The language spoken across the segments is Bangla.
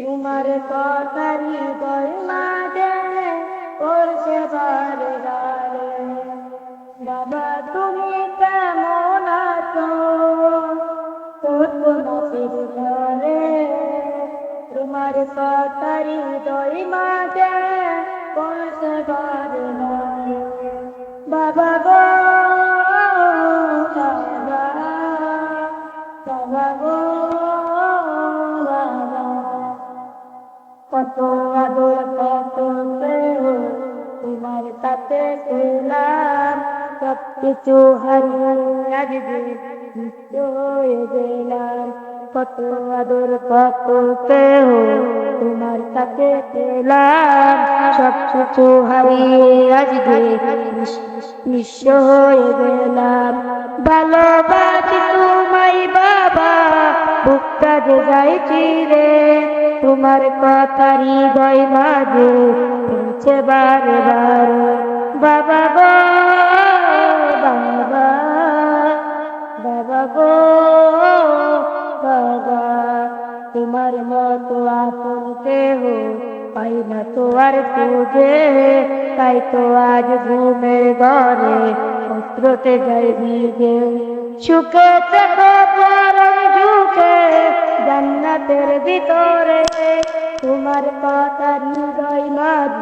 তোমার মাঝে করছে বারে বারে বাবা, তুমি কেমন আছো? পিছনে তোমার মাঝে করছে বারে বারে বাবা বাবা পেলাম সব কিছু হয়ে গেলাম কত আদর, কত স্নেহ, তোমার কাছে পেলাম। সব কিছু হয়ে গেলাম। ভালোবাসি তোমায় বাবা বুকটা যে যাইছি রে তোমার কথা হৃদয় মাঝে বারে বারে। বাবা মতো আপন দেহ পাই না তো আর খুঁজে। তাই তো আজ ঘুমের ঘরে অস্ত্রতে যাই ভিজে। সুখে থেকো পরম ঝুঁকে জান্নাতের ভিতরে। তোমার কথা হৃদয় মাঝ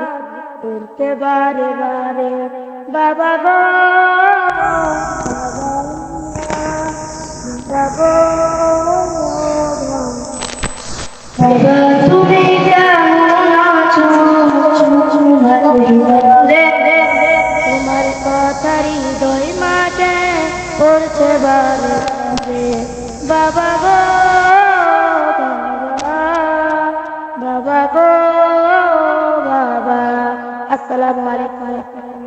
করতে বারে বারে। বাবা গো, বাবা পড়ছে বারে বাবা গো বাবা গো বাবা। আসসালামু আলাইকুম।